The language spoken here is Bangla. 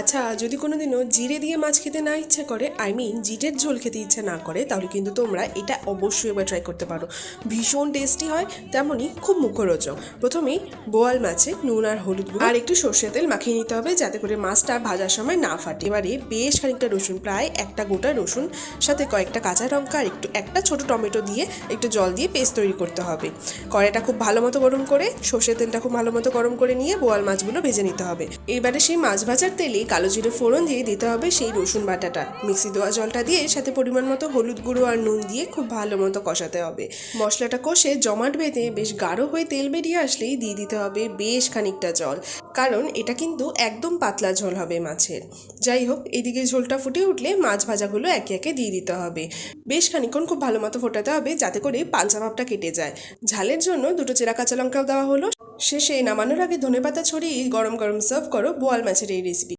আচ্ছা যদি কোনো দিনও জিরে দিয়ে মাছ খেতে না ইচ্ছে করে আই মিন জিটের ঝোল খেতে ইচ্ছে না করে, তাহলে কিন্তু তোমরা এটা অবশ্যই এবার ট্রাই করতে পারো। ভীষণ টেস্টি হয়, তেমনই খুব মুখরোচক। প্রথমেই বোয়াল মাছে নুন আর হলুদ আর একটু সর্ষে তেল মাখিয়ে নিতে হবে যাতে করে মাছটা ভাজার সময় না ফাটে। এবারে বেশ খানিকটা রসুন, প্রায় একটা গোটা রসুন, সাথে কয়েকটা কাঁচা লঙ্কা আর একটু, একটা ছোট টমেটো দিয়ে একটু জল দিয়ে পেস্ট তৈরি করতে হবে। কড়াইটা খুব ভালো মতো গরম করে, সর্ষের তেলটা খুব ভালো মতো গরম করে নিয়ে বোয়াল মাছগুলো ভেজে নিতে হবে। এবারে সেই মাছ ভাজার তেলে কালো জিরে ফোড়ন দিয়ে দিতে হবে সেই রসুন বাটাটা। মিক্সি দেওয়া জলটা দিয়ে সাথে পরিমাণ মতো হলুদ গুঁড়ো আর নুন দিয়ে খুব ভালো মতো কষাতে হবে। মশলাটা কষে জমাট বেঁধে বেশ গাঢ় হয়ে তেল বেরিয়ে আসলেই দিয়ে দিতে হবে বেশ খানিকটা জল। কারণ এটা কিন্তু একদম পাতলা ঝোল হবে মাছের। যাই হোক, এদিকে ঝোলটা ফুটে উঠলে মাছ ভাজাগুলো একে একে দিয়ে দিতে হবে। বেশ খানিক্ষণ খুব ভালো মতো ফোটাতে হবে যাতে করে পাঞ্চা ভাবটা কেটে যায়। ঝালের জন্য দুটো চেরা কাঁচা লঙ্কাও দেওয়া হলো। শেষে নামানোর আগে ধনেপাতা ছড়িয়ে গরম গরম সার্ভ করো বোয়াল মাছের এই রেসিপি